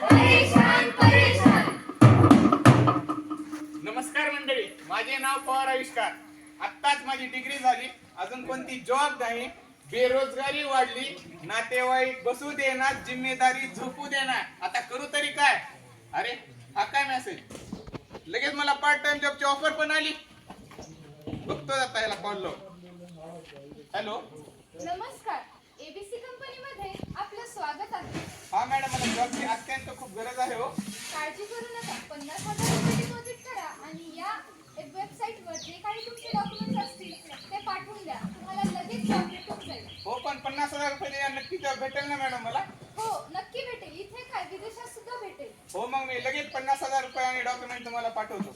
परेशान परेशान. नमस्कार मंडळी माझे नाव पवार आविष्कार. आत्ताच माझी डिग्री झाली अजून कोणती जॉब नाही. बेरोजगारी वाढली नातेवाईक बसू देणार जिम्मेदारी झोपू देणार. आता करू तरी काय? अरे हा काय मेसेज लगेच मला पार्ट टाइम जॉबची ऑफर पण आली. बघतो आता याला कॉल लावून. हॅलो नमस्कार. एबीसी कंपनी मध्ये आपलं स्वागत आहे. हा मॅडम मला जॉबची अत्यंत खूप गरज आहे हो. काळजी करू नका. पन्नास हजार रुपये डिपॉझिट करा आणि या वेबसाईट वर जे काही तुमचे डॉक्युमेंट्स असतील ते पाठवून द्या. तुम्हाला लगेच जॉब भेटून जाईल. हो पण पन्नास हजार रुपये द्या, नक्की जॉब भेटेल ना मॅडम मला? हो नक्की भेटेल. इथे काय विदेशात सुद्धा भेटेल. हो मग मी लगेच पन्नास हजार रुपये आणि डॉक्युमेंट तुम्हाला पाठवतो.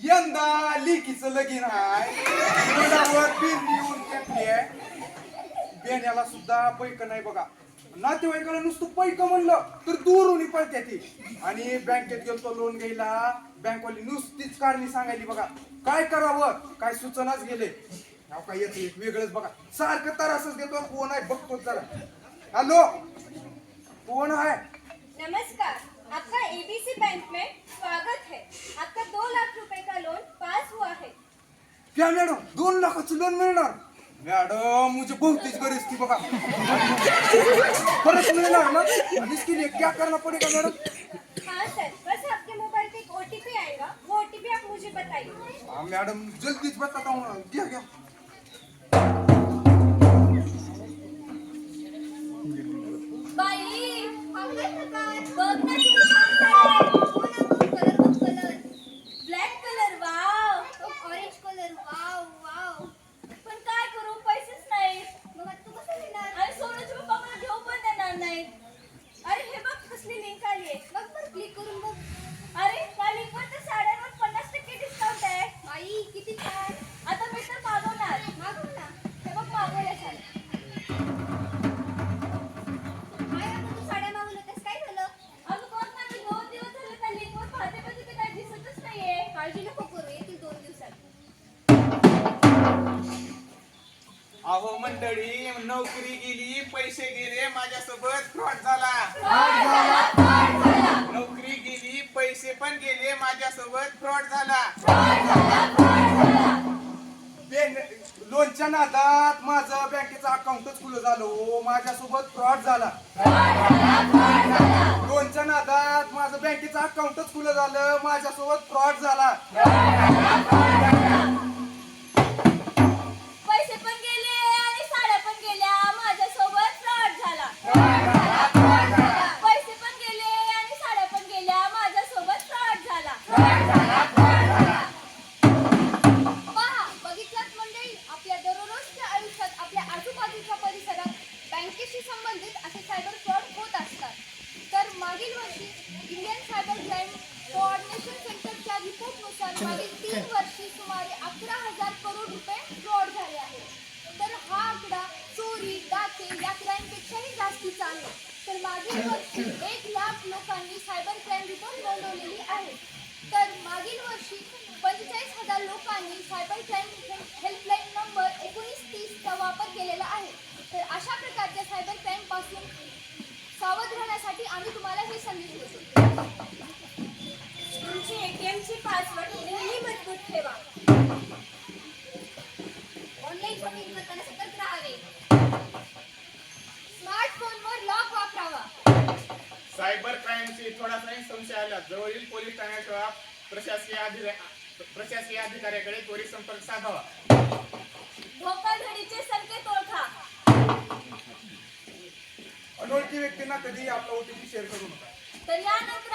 यंदा लिकीचं लगीन आहे. पेरणी येऊन टाकली आहे. बेण्याला सुद्धा पैक नाही बघा. नातेवाईकाला नुसतं पैक म्हणलं तर दूरून पळत्या ती. आणि बँकेत गेलतो लोन घ्यायला. बँकवाली नुसतीच कारणी सांगायली बघा. काय करावं? काय सुचनाच गेले. काय येतं एक वेगळंच बघा. सारखं तर असंच घेतो कोण आहे? बघतो जरा. हॅलो? कोण आहे? नमस्कार. आपका एबीसी बैंक में स्वागत है. आपका दो लाख रुपए का लोन पास हुआ है. क्या मॅडम दोन लाखाचं लोन मिळणार? मॅडम मुझे बहुतीच गरज थी बघा. परत मिळणार ना आणि इसके लिए क्या करना पड़ेगा मैडम? हाँ सर. बस आपके मोबाइल पे एक ओटीपी आएगा. वो ओटीपी आप मुझे बताइए. हाँ मैडम जल्दीच बताता हूँ घ्या घ्या. बाई बघ ना काळजी नको करू येतील दोन दिवसात. अहो मंडळी नोकरी गेली पैसे गेले माझ्यासोबत फ्रॉड झाला. नोकरी गेली पैसे पण गेले माझ्यासोबत फ्रॉड झाला. लोनच्या नादात माझं बँकेचं अकाउंटच खुलं झालं हो माझ्यासोबत फ्रॉड झाला. माझं बँकेचं अकाउंटच खुलं झालं. माझ्यासोबत फ्रॉड झाला. वर्षी एक लाख लोकांनी सायबर क्राईम रिपोर्ट नोंदवलेली आहे. तर मागील वर्षी पंचेचाळीस हजार लोकांनी सायबर क्राईम हेल्पलाईन नंबर एकोणीस तीसचा वापर केलेला आहे. तर अशा प्रकारच्या सायबर क्राईमपासून सावध राहण्यासाठी आम्ही तुम्हाला हे संदेश देतो तुमची ए टी एमची क्राईमची थोडासाही संशय आला. जवळील पोलीस ठाण्याच्या प्रशासकीय अधिकारी प्रशासकीय अधिकाऱ्याकडे त्वरित संपर्क साधावा. धोकाधडीचे संकेत ओळखा अनोळखी व्यक्तींना कधी आपला ओटीपी शेअर करू नका. तर यानंतर